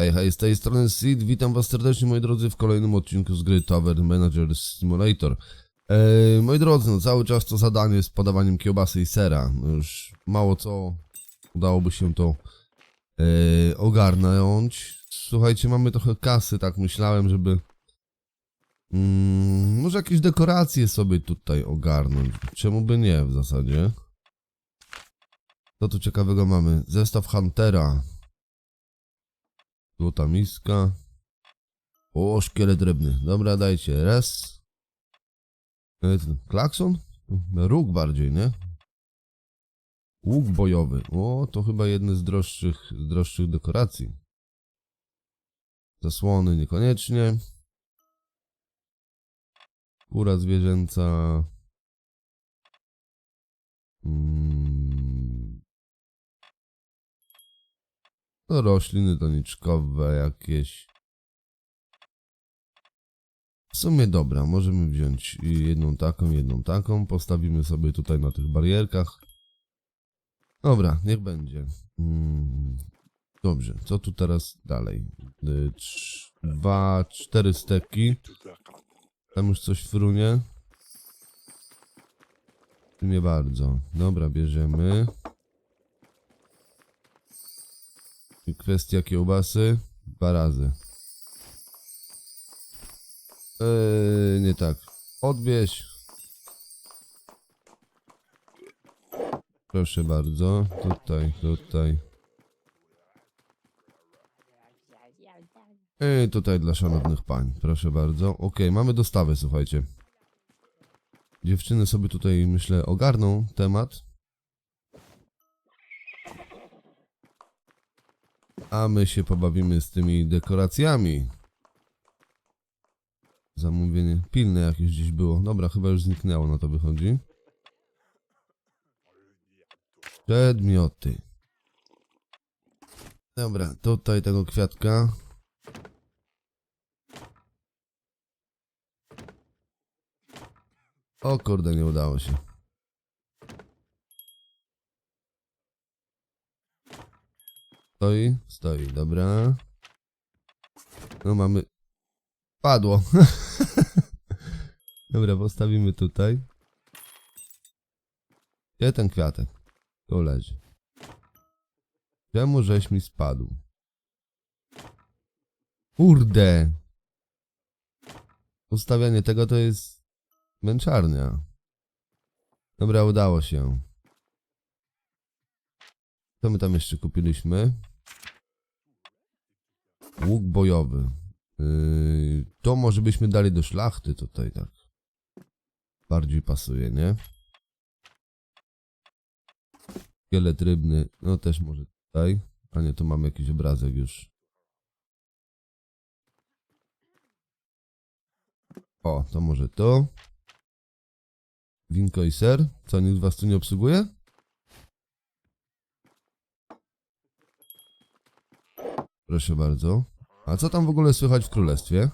Hej, hej, z tej strony Sid, witam was serdecznie moi drodzy w kolejnym odcinku z gry Tower Manager Simulator. Eee, moi drodzy, no cały czas to zadanie z podawaniem kiełbasy i sera. No już mało co udałoby się to eee, ogarnąć. Słuchajcie, mamy trochę kasy, tak myślałem, żeby mm, może jakieś dekoracje sobie tutaj ogarnąć. Czemu by nie w zasadzie? Co tu ciekawego mamy? Zestaw Huntera. Złota miska. O, szkielet rybny. Dobra, dajcie. Raz. E, Klakson? Róg bardziej, nie? Łuk bojowy. O, to chyba jedne z droższych, droższych dekoracji. Zasłony niekoniecznie. Kura zwierzęca. Mm. No, rośliny doniczkowe jakieś. W sumie dobra, możemy wziąć jedną taką, jedną taką. Postawimy sobie tutaj na tych barierkach. Dobra, niech będzie. Mm, Dobrze, co tu teraz dalej? Y, Dwa, cztery steki. Tam już coś frunie. Nie bardzo. Dobra, bierzemy. I kwestia kiełbasy. Dwa razy. Eee, nie tak. Odwieź. Proszę bardzo. Tutaj, tutaj. I tutaj dla szanownych pań. Proszę bardzo. Okej, mamy dostawę, słuchajcie. Dziewczyny sobie tutaj, myślę, ogarną temat. A my się pobawimy z tymi dekoracjami. Zamówienie pilne jakieś gdzieś było. Dobra, chyba już zniknęło, na to wychodzi. Przedmioty. Dobra, tutaj tego kwiatka. O kurde, nie udało się. Stoi? Stoi, dobra. No mamy... Padło. dobra, postawimy tutaj. Gdzie ten kwiatek? Tu leży. Czemu żeś mi spadł? Kurde! Ustawianie tego to jest męczarnia. Dobra, udało się. Co my tam jeszcze kupiliśmy? Łuk bojowy. Yy, to może byśmy dali do szlachty tutaj, tak. Bardziej pasuje, nie? Szkielet rybny, no też może tutaj. A nie, to mamy jakiś obrazek już. O, to może to. Winko i ser. Co, nikt was tu nie obsługuje? Proszę bardzo. A co tam w ogóle słychać w królestwie?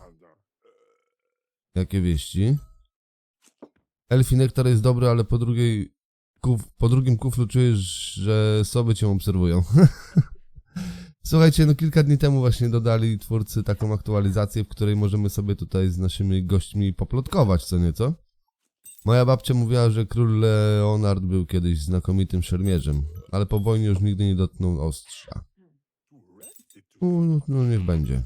Jakie wieści? Elfi nektar jest dobry, ale po drugiej kuf, po drugim kuflu czujesz, że soby cię obserwują. Słuchajcie, no kilka dni temu właśnie dodali twórcy taką aktualizację, w której możemy sobie tutaj z naszymi gośćmi poplotkować, co nieco. Moja babcia mówiła, że król Leonard był kiedyś znakomitym szermierzem, ale po wojnie już nigdy nie dotknął ostrza. No, no, niech będzie.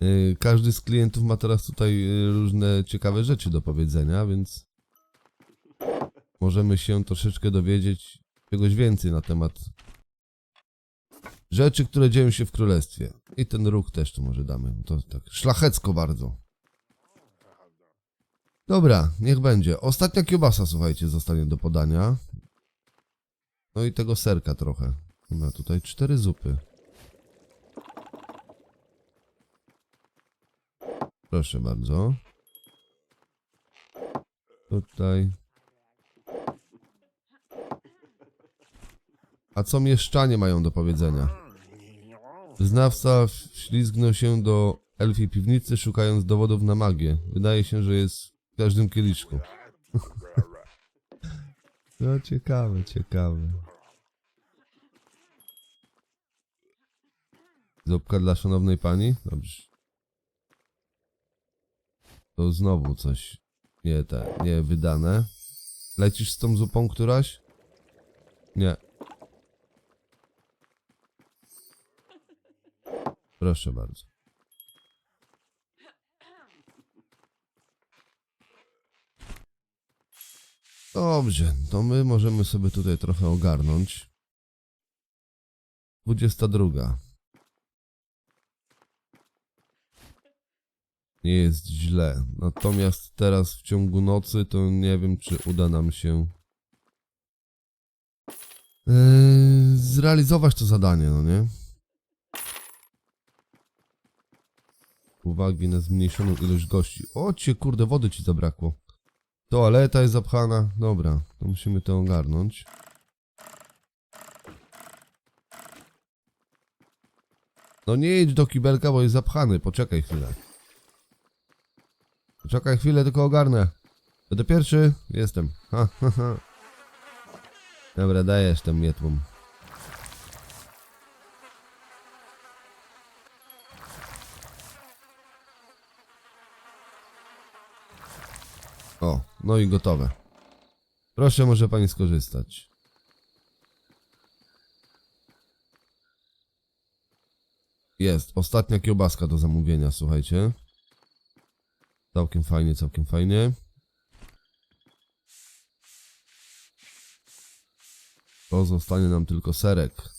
Yy, Każdy z klientów ma teraz tutaj yy, różne ciekawe rzeczy do powiedzenia, więc możemy się troszeczkę dowiedzieć czegoś więcej na temat rzeczy, które dzieją się w królestwie. I ten ruch też tu może damy. To tak szlachecko bardzo. Dobra, niech będzie. Ostatnia kiełbasa, słuchajcie, zostanie do podania. No i tego serka trochę. Ma tutaj cztery zupy. Proszę bardzo. Tutaj. A co mieszczanie mają do powiedzenia? Znawca wślizgnął się do elfiej piwnicy, szukając dowodów na magię. Wydaje się, że jest w każdym kieliszku. No ciekawe, ciekawe. Zupka dla szanownej pani? Dobrze. To znowu coś nie te, nie wydane. Lecisz z tą zupą któraś? Nie. Proszę bardzo. Dobrze, to my możemy sobie tutaj trochę ogarnąć. 22. Nie jest źle. Natomiast teraz w ciągu nocy to nie wiem, czy uda nam się yy, zrealizować to zadanie, no nie? Uwagi na zmniejszoną ilość gości. O cię, kurde, wody ci zabrakło. Toaleta jest zapchana. Dobra, to musimy to ogarnąć. No nie idź do kibelka, bo jest zapchany. Poczekaj chwilę. Poczekaj chwilę, tylko ogarnę. Będę pierwszy? Jestem. Ha, ha, ha. Dobra, dajesz tę mietłą. O, no i gotowe. Proszę, może pani skorzystać. Jest, ostatnia kiełbaska do zamówienia, słuchajcie. Całkiem fajnie, całkiem fajnie. Pozostanie nam tylko serek.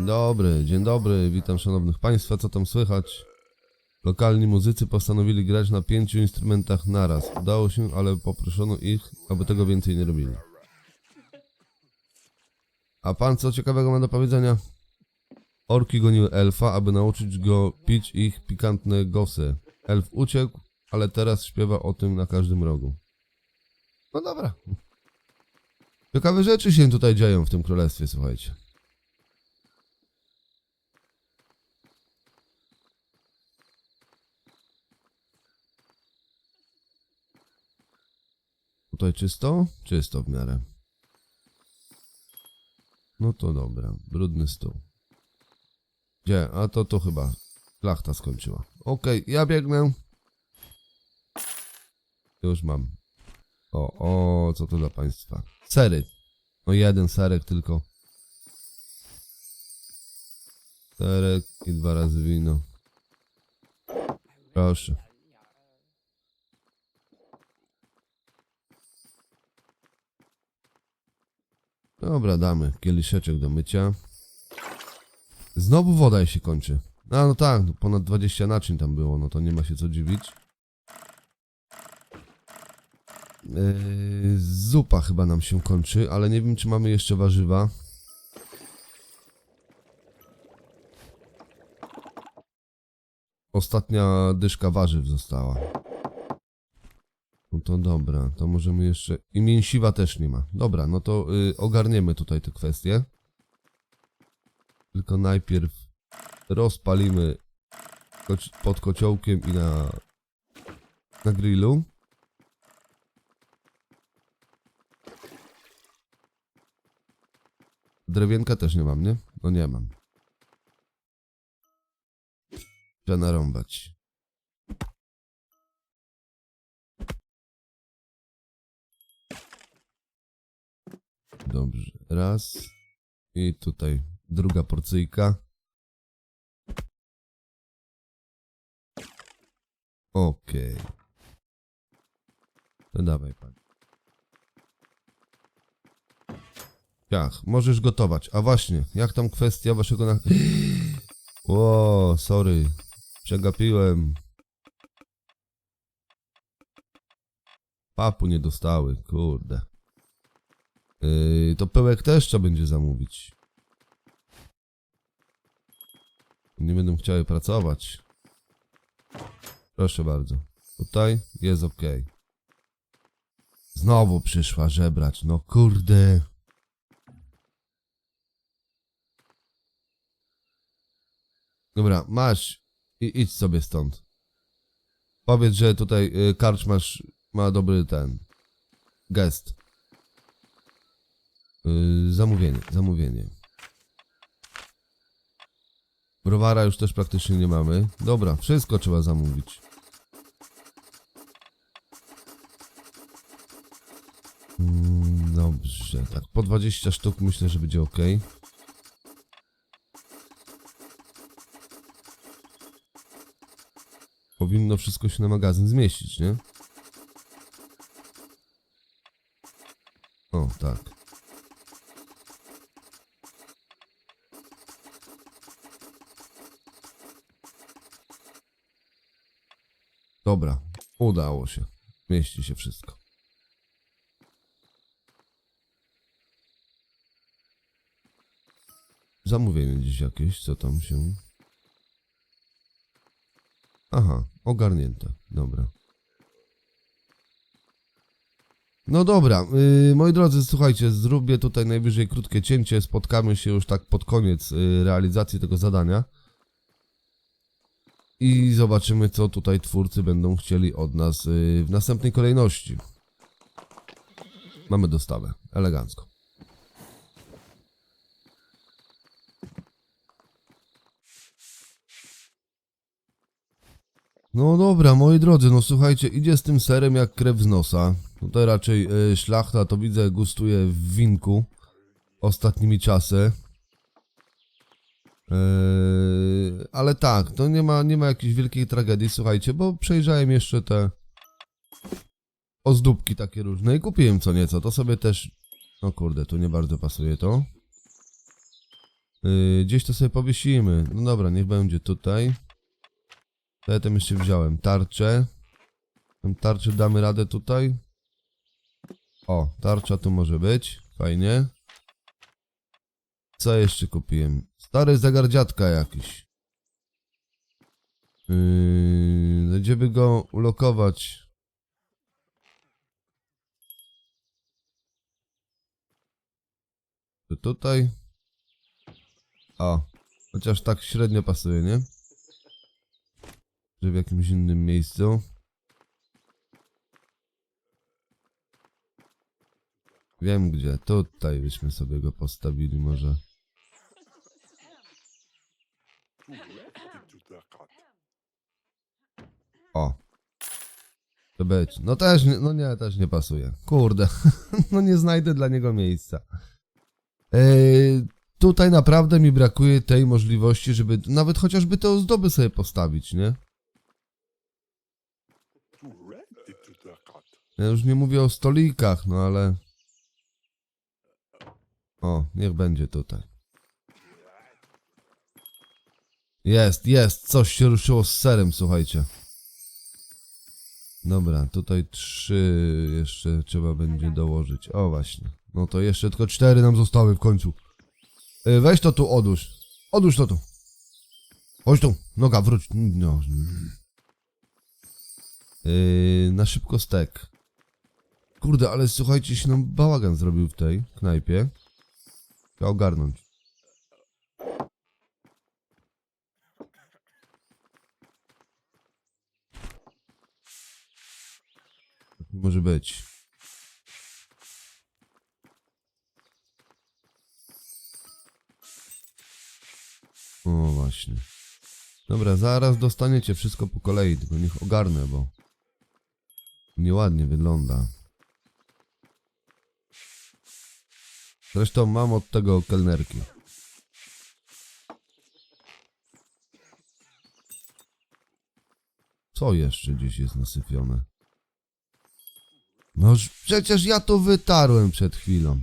Dobry, dzień dobry, witam szanownych państwa, co tam słychać? Lokalni muzycy postanowili grać na pięciu instrumentach naraz. Udało się, ale poproszono ich, aby tego więcej nie robili. A pan co ciekawego ma do powiedzenia? Orki goniły elfa, aby nauczyć go pić ich pikantne gosy. Elf uciekł, ale teraz śpiewa o tym na każdym rogu. No dobra. Ciekawe rzeczy się tutaj dzieją w tym królestwie, słuchajcie. Tutaj czysto? Czysto w miarę. No to dobra, brudny stół. Gdzie? A to to chyba plachta skończyła. Okej, ja biegnę. Już mam. O, o, co to dla państwa? Sery. No jeden serek tylko. Serek i dwa razy wino. Proszę. Dobra, damy kieliszeczek do mycia. Znowu woda się kończy. A no tak, no ponad 20 naczyń tam było, no to nie ma się co dziwić. Yy, zupa chyba nam się kończy, ale nie wiem czy mamy jeszcze warzywa. Ostatnia dyszka warzyw została. To dobra, to możemy jeszcze... I mięsiwa też nie ma. Dobra, no to y, ogarniemy tutaj te kwestie. Tylko najpierw rozpalimy pod kociołkiem i na, na grillu. Drewienka też nie mam, nie? No nie mam. Trzeba narąbać. Dobrze, raz. I tutaj druga porcyjka. Okej. No dawaj pan. Ciach, możesz gotować. A właśnie, jak tam kwestia waszego na... O, sorry. Przegapiłem. Papu nie dostały, kurde. Yy, to pyłek też trzeba będzie zamówić. Nie będą chciały pracować. Proszę bardzo. Tutaj jest ok. Znowu przyszła żebrać. No kurde. Dobra, masz i idź sobie stąd. Powiedz, że tutaj y, ma dobry ten gest. Yy, zamówienie, zamówienie. Browara już też praktycznie nie mamy. Dobra, wszystko trzeba zamówić. Mm, Dobrze, tak po 20 sztuk myślę, że będzie ok. Powinno wszystko się na magazyn zmieścić, nie? O, tak. Dobra, udało się. Mieści się wszystko. Zamówienie gdzieś jakieś, co tam się... Aha, ogarnięte. Dobra. No dobra, yy, moi drodzy, słuchajcie, zrobię tutaj najwyżej krótkie cięcie, spotkamy się już tak pod koniec yy, realizacji tego zadania. I zobaczymy, co tutaj twórcy będą chcieli od nas yy, w następnej kolejności. Mamy dostawę, elegancko. No dobra, moi drodzy, no słuchajcie, idzie z tym serem jak krew z nosa. Tutaj raczej y, szlachta to widzę gustuje w winku ostatnimi czasy. Yy, ale tak, to nie ma, nie ma jakiejś wielkiej tragedii, słuchajcie, bo przejrzałem jeszcze te ozdóbki takie różne i kupiłem co nieco, to sobie też... No kurde, tu nie bardzo pasuje to. Yy, gdzieś to sobie powiesimy. No dobra, niech będzie tutaj. To ja tam jeszcze wziąłem tarczę. Tarczę damy radę tutaj. O, tarcza tu może być. Fajnie. Co jeszcze kupiłem? Stary zegar dziadka jakiś. Yy, gdzie by go ulokować? To tutaj. O, chociaż tak średnio pasuje, nie? Że w jakimś innym miejscu. Wiem gdzie. Tutaj byśmy sobie go postawili może. O. To być. No też, nie, no nie, też nie pasuje. Kurde. no nie znajdę dla niego miejsca. Yy, tutaj naprawdę mi brakuje tej możliwości, żeby nawet chociażby te ozdoby sobie postawić, nie? Ja już nie mówię o stolikach, no ale... O, niech będzie tutaj. Jest, jest, coś się ruszyło z serem, słuchajcie. Dobra, tutaj trzy jeszcze trzeba będzie dołożyć. O, właśnie. No to jeszcze tylko cztery nam zostały w końcu. Y, Weź to tu odłóż. Odłóż to tu. Chodź tu. Noga, wróć. No. Yy, na szybko stek. Kurde, ale słuchajcie, się nam bałagan zrobił w tej knajpie. Trzeba ogarnąć. Może być. O, właśnie. Dobra, zaraz dostaniecie wszystko po kolei, tylko niech ogarnę, bo nieładnie wygląda. Zresztą mam od tego kelnerki. Co jeszcze gdzieś jest nasypione? No przecież ja to wytarłem przed chwilą.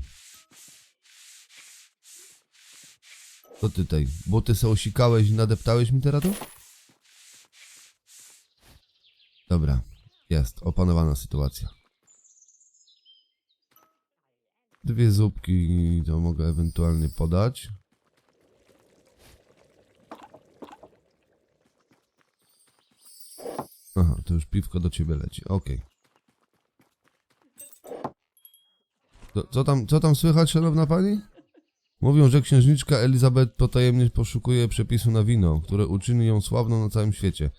Co ty tej? Buty se osikałeś i nadeptałeś mi teraz to? Dobra, jest opanowana sytuacja. Dwie zupki to mogę ewentualnie podać. Aha, to już piwko do ciebie leci. Okej. Co, co tam, co tam słychać, szanowna pani? Mówią, że księżniczka Elizabeth potajemnie poszukuje przepisu na wino, które uczyni ją sławną na całym świecie.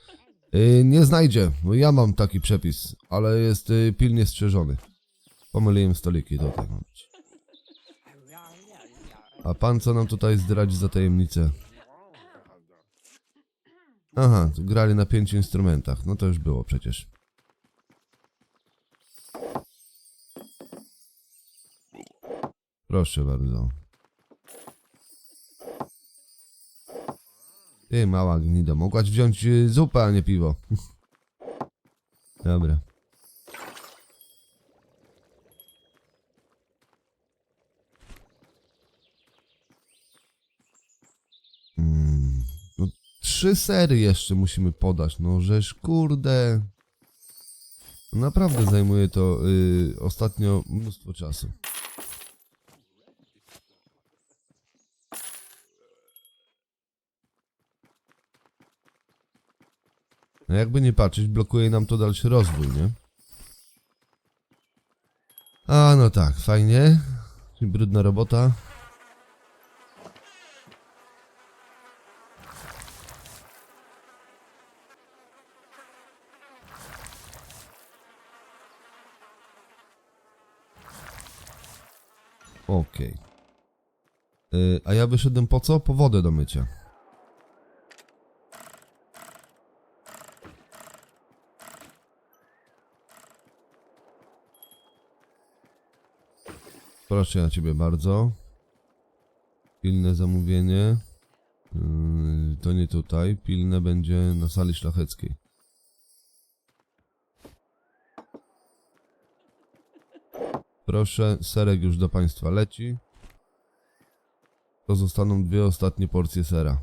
Yy, nie znajdzie, bo ja mam taki przepis, ale jest yy, pilnie strzeżony. Pomyliłem stoliki, to tak. A pan co nam tutaj zdradzi za tajemnicę? Aha, grali na pięciu instrumentach. No to już było przecież. Proszę bardzo. Ty, mała gnido, mogłaś wziąć y, zupę, a nie piwo. Dobra. Mm, no, trzy sery jeszcze musimy podać, no żeż kurde. Naprawdę zajmuje to y, ostatnio mnóstwo czasu. Jakby nie patrzeć, blokuje nam to dalszy rozwój, nie? A, no tak, fajnie. Brudna robota. Okej. Y, A ja wyszedłem po co? Po wodę do mycia. Proszę ja ciebie bardzo. Pilne zamówienie. Yy, to nie tutaj. Pilne będzie na sali szlacheckiej. Proszę, serek już do Państwa leci. To zostaną dwie ostatnie porcje sera.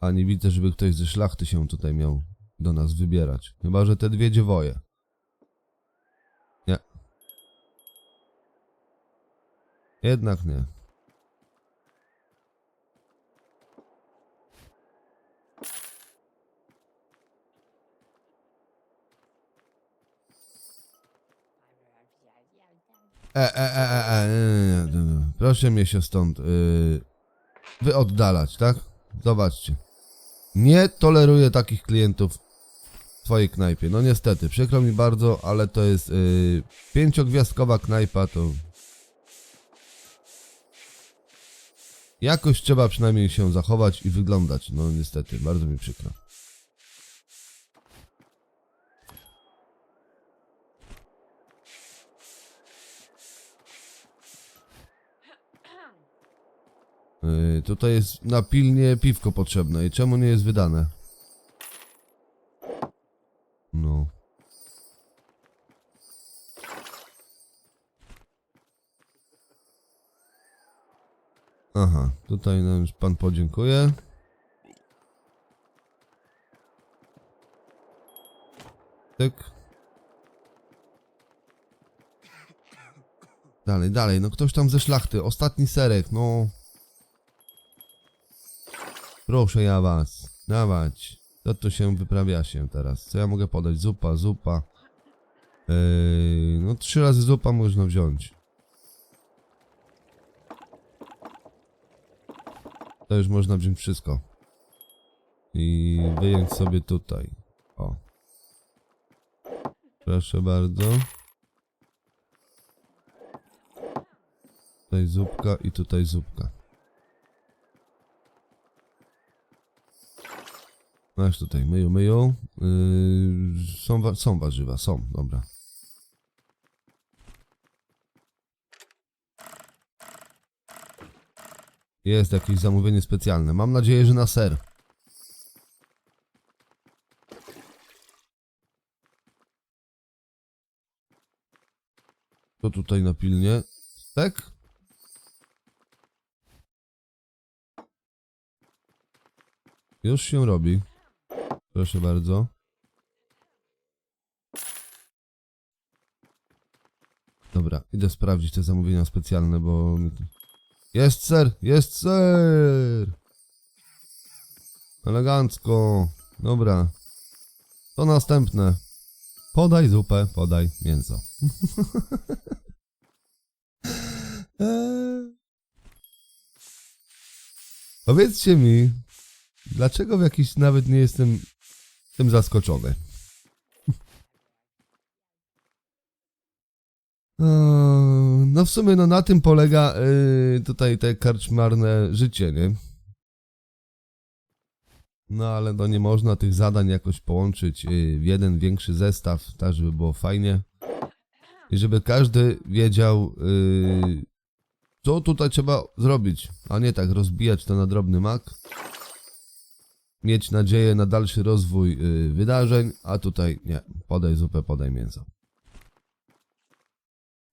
A nie widzę, żeby ktoś ze szlachty się tutaj miał do nas wybierać. Chyba, że te dwie dziewoje. Nie. Jednak nie. E, e, e, e, e, nie, nie, nie, nie. Proszę mnie się stąd yy, wy oddalać, tak? Zobaczcie. Nie toleruję takich klientów w twojej knajpie. No niestety, przykro mi bardzo, ale to jest yy, pięciogwiazdkowa knajpa, to... Jakoś trzeba przynajmniej się zachować i wyglądać. No niestety, bardzo mi przykro. Yy, tutaj jest na pilnie piwko potrzebne. I czemu nie jest wydane? No. Aha, tutaj nam już pan podziękuje. Tyk. Dalej, dalej, no ktoś tam ze szlachty, ostatni serek, no. Proszę ja was, dawać. Co tu się wyprawia się teraz? Co ja mogę podać? Zupa, zupa. Yy, no trzy razy zupa można wziąć. To już można wziąć wszystko. I wyjąć sobie tutaj. O. Proszę bardzo. Tutaj zupka i tutaj zupka. Masz tutaj, myją, myją. Yy, są, wa- są warzywa, są, dobra. Jest jakieś zamówienie specjalne. Mam nadzieję, że na ser. To tutaj na pilnie. Tak? Już się robi. Proszę bardzo. Dobra, idę sprawdzić te zamówienia specjalne, bo... Jest ser! Jest ser! Elegancko. Dobra. To następne. Podaj zupę, podaj mięso. Powiedzcie mi, dlaczego w jakiś nawet nie jestem tym zaskoczony? No w sumie no na tym polega yy, tutaj te karczmarne życie, nie? No ale no nie można tych zadań jakoś połączyć yy, w jeden większy zestaw, tak żeby było fajnie. I żeby każdy wiedział, yy, co tutaj trzeba zrobić, a nie tak rozbijać to na drobny mak. Mieć nadzieję na dalszy rozwój yy, wydarzeń, a tutaj nie, podaj zupę, podaj mięso.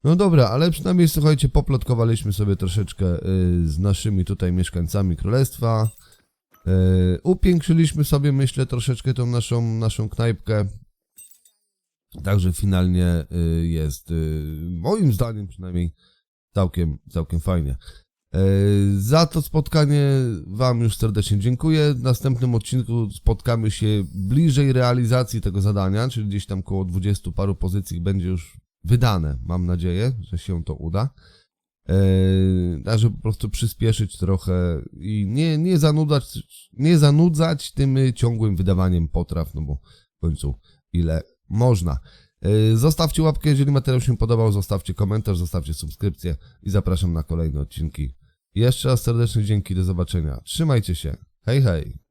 No dobra, ale przynajmniej słuchajcie, poplotkowaliśmy sobie troszeczkę y, z naszymi tutaj mieszkańcami królestwa. Y, upiększyliśmy sobie, myślę, troszeczkę tą naszą, naszą knajpkę. Także finalnie y, jest, y, moim zdaniem przynajmniej, całkiem, całkiem fajnie. Y, Za to spotkanie Wam już serdecznie dziękuję. W następnym odcinku spotkamy się bliżej realizacji tego zadania, czyli gdzieś tam koło 20 paru pozycji będzie już wydane. Mam nadzieję, że się to uda. Eee, żeby po prostu przyspieszyć trochę i nie, nie, zanudzać, nie zanudzać tym ciągłym wydawaniem potraw, no bo w końcu ile można. Eee, Zostawcie łapkę, jeżeli materiał się podobał, zostawcie komentarz, zostawcie subskrypcję i zapraszam na kolejne odcinki. Jeszcze raz serdecznie dzięki, do zobaczenia. Trzymajcie się. Hej, hej.